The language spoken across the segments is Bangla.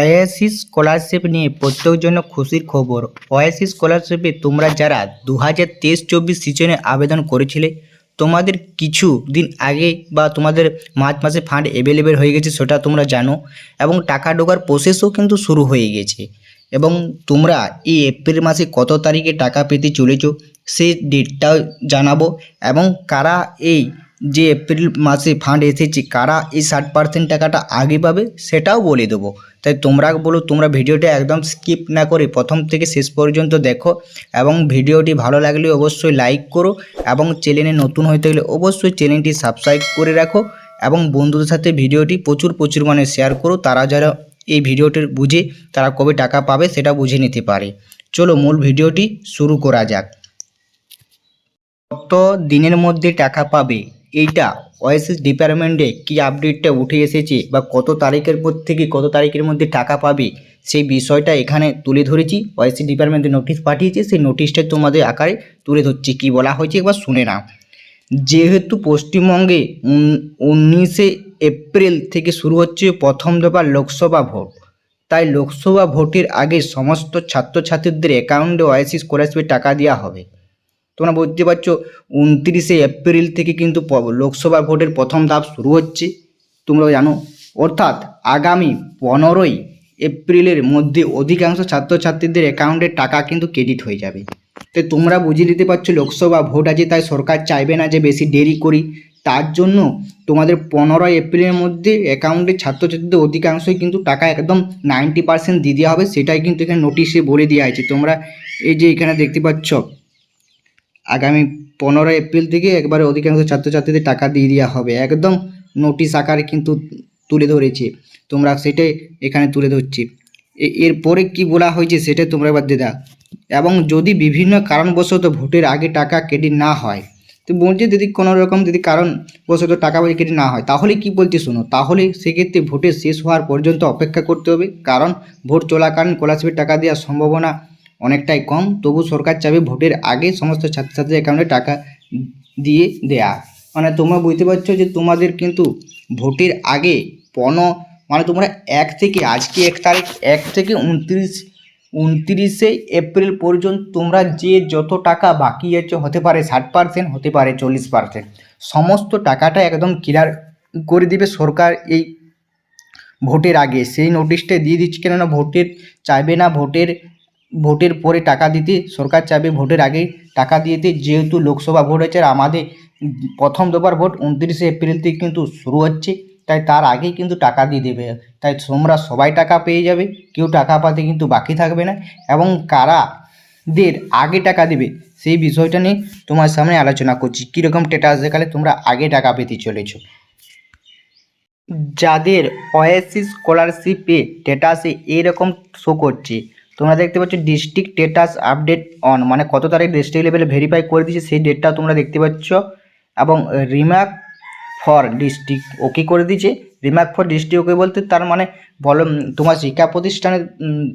ওয়াইএসসি স্কলারশিপ নিয়ে প্রত্যেকের জন্য খুশির খবর। ওয়াইএসসি স্কলারশিপে তোমরা যারা দু হাজার তেইশ চব্বিশ সিজনে আবেদন করেছিলে, তোমাদের কিছু দিন আগে বা তোমাদের মার্চ মাসে ফান্ড অ্যাভেলেবেল হয়ে গেছে সেটা তোমরা জানো এবং টাকা ঢোকার প্রসেসও কিন্তু শুরু হয়ে গেছে। এবং তোমরা এই এপ্রিল মাসে কত তারিখে টাকা পেতে চলেছ, সেই ডেটটাও জানাব এবং কারা এই যে এপ্রিল মাসে ফান্ড এসেছে, কারা এই ষাট পার্সেন্ট টাকাটা আগে পাবে সেটাও বলে দেবো। তাই তোমরা বলো, তোমরা ভিডিওটা একদম স্কিপ না করে প্রথম থেকে শেষ পর্যন্ত দেখো এবং ভিডিওটি ভালো লাগলে অবশ্যই লাইক করো এবং চ্যানেলে নতুন হয়ে থাকলে অবশ্যই চ্যানেলটি সাবস্ক্রাইব করে রাখো এবং বন্ধুদের সাথে ভিডিওটি প্রচুর প্রচুর মানে শেয়ার করো। তারা যারা এই ভিডিওটি বুঝে তারা কবে টাকা পাবে সেটা বুঝে নিতে পারে। চলো মূল ভিডিওটি শুরু করা যাক। কত দিনের মধ্যে টাকা পাবে? এইটা ওয়েসিস ডিপার্টমেন্টে কি আপডেটটা উঠে এসেছে বা কত তারিখের পর থেকে কত তারিখের মধ্যে টাকা পাবে, সেই বিষয়টা এখানে তুলে ধরেছি। ওয়েসিস ডিপার্টমেন্টে নোটিশ পাঠিয়েছে, সেই নোটিশটা তোমাদের আকারে তুলে ধরছি। কি বলা হয়েছে একবার শুনে নাও। যেহেতু পশ্চিমবঙ্গে উন- উনিশে এপ্রিল থেকে শুরু হচ্ছে প্রথম দফার লোকসভা ভোট, তাই লোকসভা ভোটের আগে সমস্ত ছাত্রছাত্রীদের অ্যাকাউন্টে ওয়াইসি স্কলারশিপের টাকা দেওয়া হবে। তোমরা বুঝতে পারছ, উনত্রিশে এপ্রিল থেকে কিন্তু লোকসভা ভোটের প্রথম ধাপ শুরু হচ্ছে। তোমরা জানো, অর্থাৎ আগামী পনেরোই এপ্রিলের মধ্যে অধিকাংশ ছাত্রছাত্রীদের অ্যাকাউন্টে টাকা কিন্তু ক্রেডিট হয়ে যাবে। তো তোমরা বুঝে নিতে পারছ, লোকসভা ভোট আছে, তাই সরকার চাইবে না যে বেশি দেরি করি। তার জন্য তোমাদের পনেরোই এপ্রিলের মধ্যে অ্যাকাউন্টে ছাত্রছাত্রীদের অধিকাংশই কিন্তু টাকা একদম নাইনটি পার্সেন্ট দিয়ে দেওয়া হবে, সেটাই কিন্তু এখানে নোটিশে বলে দেওয়া আছে তোমরা এই যে এখানে দেখতে পাচ্ছ আগামী পনেরোই এপ্রিল থেকে একবারে অধিকাংশ ছাত্রছাত্রীদের টাকা দিয়ে দেওয়া হবে। একদম নোটিশ আকারে কিন্তু তুলে ধরেছে। তোমরা সেটাই এখানে তুলে ধরছি। এরপরে কি বলা হয়েছে সেটা তোমরা এবার দিয়ে দাও। এবং যদি বিভিন্ন কারণবশত ভোটের আগে টাকা ক্রেডিট না হয়, তো বলছে যদি কোনো রকম যদি কারণবশত টাকা পয়সা কেটে না হয়, তাহলে কি বলছে শোনো, তাহলে সেক্ষেত্রে ভোটের শেষ হওয়ার পর্যন্ত অপেক্ষা করতে হবে। কারণ ভোট চলাকালীন স্কলারশিপের টাকা দেওয়ার সম্ভাবনা অনেকটাই কম, তবু সরকার চাবে ভোটের আগে সমস্ত ছাত্রছাত্রীর অ্যাকাউন্টে টাকা দিয়ে দেয়া। মানে তোমরা বুঝতে পারছ যে তোমাদের কিন্তু ভোটের আগে পণ মানে তোমরা এক থেকে আজকে এক তারিখ, এক থেকে উনত্রিশ, উনত্রিশে এপ্রিল পর্যন্ত তোমরা যে যত টাকা বাকি আছে, হতে পারে ষাট পার্সেন্ট হতে পারে চল্লিশ পার্সেন্ট সমস্ত টাকাটা একদম ক্লিয়ার করে দিবে সরকার এই ভোটের আগে। সেই নোটিশটা দিয়ে দিচ্ছে কেননা ভোটের, চাইবে না ভোটের ভোটের পরে টাকা দিতে, সরকার চাইবে ভোটের আগে টাকা দিতে। যেহেতু লোকসভা ভোট হচ্ছে আর আমাদের প্রথম দফার ভোট উনত্রিশে এপ্রিল থেকে কিন্তু শুরু হচ্ছে, তাই তার আগেই কিন্তু টাকা দিয়ে দেবে। তাই তোমরা সবাই টাকা পেয়ে যাবে, কেউ টাকা পাতে কিন্তু বাকি থাকবে না। এবং কারা দের আগে টাকা দেবে, সেই বিষয়টা নিয়ে তোমার সামনে আলোচনা করছি। কীরকম স্ট্যাটাস দেখালে তোমরা আগে টাকা পেতে চলেছো? যাদের ওএসসি স্কলারশিপে স্ট্যাটাসে এরকম শো করছে তোমরা দেখতে পাচ্ছ ডিস্ট্রিক্ট স্ট্যাটাস আপডেট অন মানে কত তারিখ ডিস্ট্রিক্ট লেভেলে ভেরিফাই করে দিয়েছে সেই ডেটটা তোমরা দেখতে পাচ্ছ। এবং রিমার্ক ফর ডিস্ট্রিক্ট ওকে করে দিয়েছে। রিমার্ক ফর ডিস্ট্রিক্ট ওকে বলতে তার মানে বলো তোমার শিক্ষা প্রতিষ্ঠানে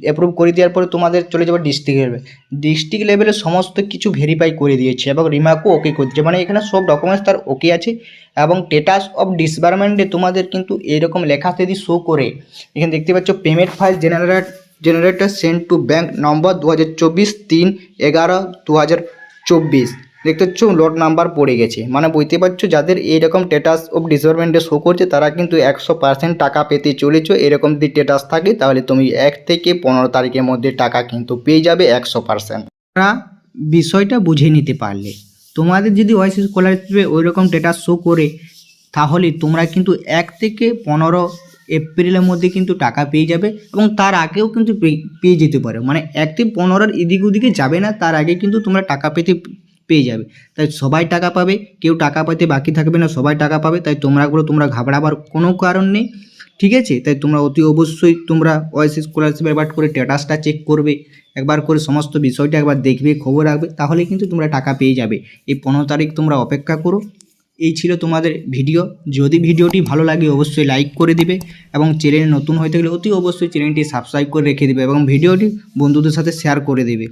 অ্যাপ্রুভ করে দেওয়ার পরে তোমাদের চলে যাবে ডিস্ট্রিক্ট লেভেলে ডিস্ট্রিক্ট লেভেলে সমস্ত কিছু ভেরিফাই করে দিয়েছে এবং রিমার্কও ওকে করে মানে এখানে সব ডকুমেন্টস তার ওকে আছে এবং স্টেটাস অফ ডিসবারমেন্টে তোমাদের কিন্তু এরকম লেখা যদি শো করে। এখানে দেখতে পাচ্ছ payment file generate generator send to bank number দু হাজার চব্বিশ তিন এগারো দু হাজার চব্বিশ। দেখতে পাচ্ছ লোড নাম্বার পড়ে গেছে। মানে বুঝতে পারছ, যাদের এইরকম স্টেটাস অফ ডিসবারমেন্টে শো করছে, তারা কিন্তু একশো পার্সেন্ট টাকা পেতে চলেছো। এরকম যদি স্টেটাস থাকে, তাহলে তুমি এক থেকে পনেরো তারিখের মধ্যে টাকা কিন্তু পেয়ে যাবে একশো পার্সেন্ট বিষয়টা বুঝে নিতে পারলে। তোমাদের যদি ওয়াইসি স্কলারশিপে ওই রকম ডেটা শো করে, তাহলে তোমরা কিন্তু এক থেকে পনেরো এপ্রিলের মধ্যে কিন্তু টাকা পেয়ে যাবে এবং তার আগেও কিন্তু পেয়ে- যেতে পারো। মানে এক থেকে পনেরোর এদিক ওদিকে যাবে না, তার আগে কিন্তু তোমরা টাকা পেতে, পেয়ে যাবে। তাই সবাই টাকা পাবে, কেউ টাকা পেতে বাকি থাকবে না, সবাই টাকা পাবে, তাই তোমরা গুলো তোমরা ঘাবড়াবার কোনো কারণ নেই, ঠিক আছে? তাই তোমরা অতি অবশ্যই তোমরা ওয়াইসি স্কলারশিপ একবার করে স্ট্যাটাসটা চেক করবে, একবার করে সমস্ত বিষয়টা একবার দেখবে, খবর রাখবে, তাহলে কিন্তু তোমরা টাকা পেয়ে যাবে। এই পনেরো তারিখ তোমরা অপেক্ষা করো এই ছিল তোমাদের ভিডিও। যদি ভিডিওটি ভালো লাগে, অবশ্যই লাইক করে দিবে এবং চ্যানেল নতুন হয়ে থাকলে অতি অবশ্যই চ্যানেলটি সাবস্ক্রাইব করে রেখে দিবে এবং ভিডিওটি বন্ধুদের সাথে শেয়ার করে দেবে।